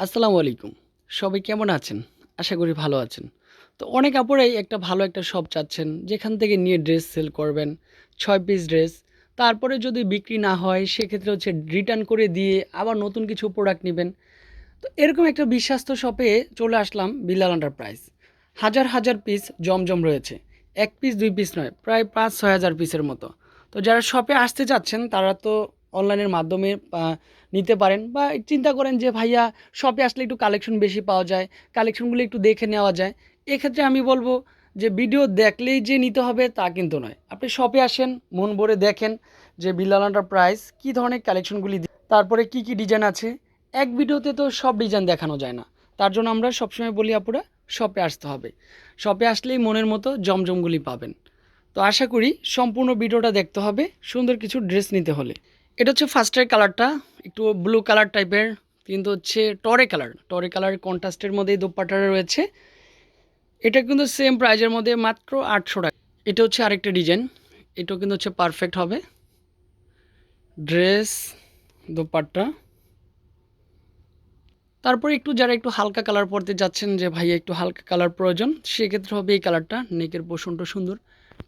আসসালামু আলাইকুম। সবাই কেমন আছেন? আশা করি ভালো আছেন। তো অনেক আপুরাই একটা ভালো একটা শপ চাচ্ছেন, যেখান থেকে নিয়ে ড্রেস সেল করবেন, ছয় পিস ড্রেস। তারপরে যদি বিক্রি না হয়, সেক্ষেত্রে হচ্ছে রিটার্ন করে দিয়ে আবার নতুন কিছু প্রোডাক্ট নেবেন। তো এরকম একটা বিশ্বাস্ত শপে চলে আসলাম বিলাল এন্টারপ্রাইজ হাজার হাজার পিস জমজম রয়েছে। এক পিস দুই পিস নয়, প্রায় পাঁচ, ছয় হাজার পিসের মতো। তো যারা শপে আসতে চাচ্ছেন, তারা তো অনলাইনের মাধ্যমে নিতে পারেন বা চিন্তা করেন যে, ভাইয়া শপে আসলে একটু কালেকশন বেশি পাওয়া যায় কালেকশনগুলো একটু দেখে নেওয়া যায়। এক্ষেত্রে আমি বলব যে ভিডিও দেখলেই যে নিতে হবে তা কিন্তু নয়। আপনি শপে আসেন, মন ভরে দেখেন যে বিলালান্টার প্রাইস কী ধরনের কালেকশনগুলি তারপরে কি কি ডিজাইন আছে। এক ভিডিওতে তো সব ডিজাইন দেখানো যায় না। তার জন্য আমরা সবসময় বলি, আপুরা শপে আসতে হবে। শপে আসলেই মনের মতো জমজমগুলি পাবেন। তো আশা করি সম্পূর্ণ ভিডিওটা দেখতে হবে, সুন্দর কিছু ড্রেস নিতে হলে। এটা হচ্ছে ফার্স্টের কালারটা একটু ব্লু কালার টাইপের কিন্তু হচ্ছে টরে কালার টরে কালার কন্ট্রাস্টের মধ্যেই দোপাট্টাটা রয়েছে। এটা কিন্তু সেম প্রাইজের মধ্যে মাত্র আটশো টাকা। এটা হচ্ছে আরেকটা ডিজাইন এটাও কিন্তু হচ্ছে পারফেক্ট হবে। ড্রেস দোপাট্টা। তারপরে একটু যারা একটু হালকা কালার পরতে যাচ্ছেন যে, ভাই, একটু হালকা কালার প্রয়োজন, সেক্ষেত্রে হবে এই কালারটা নেকের পোষণটা সুন্দর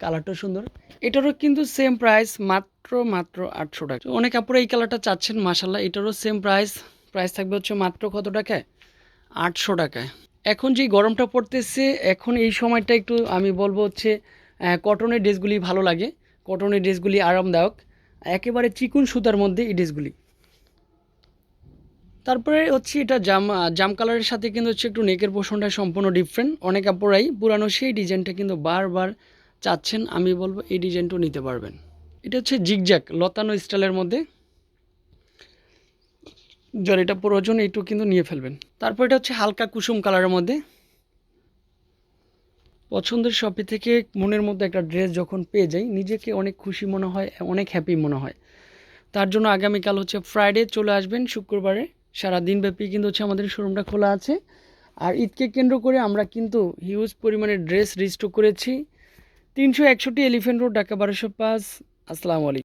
কালারটা সুন্দর। এটারও কিন্তু সেম প্রাইস মাত্র মাত্র আটশো টাকা। অনেক আপুরা এই কালারটা চাচ্ছেন মাসাল্লাহ এটারও সেম প্রাইস প্রাইস থাকবে হচ্ছে মাত্র কত টাকায়? আটশো টাকায়। এখন যে গরমটা পড়তেছে, এখন এই সময়টা একটু আমি বলব হচ্ছে কটনের ড্রেসগুলি ভালো লাগে। কটনের ড্রেসগুলি আরামদায়ক। একেবারে চিকুন সুতার মধ্যে এই ড্রেসগুলি তারপরে হচ্ছে এটা জাম জাম কালারের সাথে কিন্তু হচ্ছে একটু নেকের পোষণটা সম্পূর্ণ ডিফারেন্ট অনেক আপুরাই পুরানো সেই ডিজাইনটা কিন্তু বারবার চাচ্ছেন, আমি বলব এই ডিজাইনটাও নিতে পারবেন। এটা হচ্ছে জিগজ্যাক লতানো স্টাইলের মধ্যে। যার এটা প্রয়োজন এইটু কিন্তু নিয়ে ফেলবেন। তারপর এটা হচ্ছে হালকা কুসুম কালারের মধ্যে। পছন্দের শপে থেকে মনের মধ্যে একটা ড্রেস যখন পেয়ে যাই, নিজেকে অনেক খুশি মনে হয়, অনেক হ্যাপি মনে হয়। তার জন্য আগামীকাল হচ্ছে ফ্রাইডে চলে আসবেন শুক্রবারে। সারা দিনব্যাপী কিন্তু হচ্ছে আমাদের শোরুমটা খোলা আছে। আর ঈদকে কেন্দ্র করে আমরা কিন্তু হিউজ পরিমাণে ড্রেস রিস্টক করেছি। তিনশো একষট্টি এলিফেন্ট রোড ঢাকা বারোশো পাঁচ। আসসালামু আলাইকুম।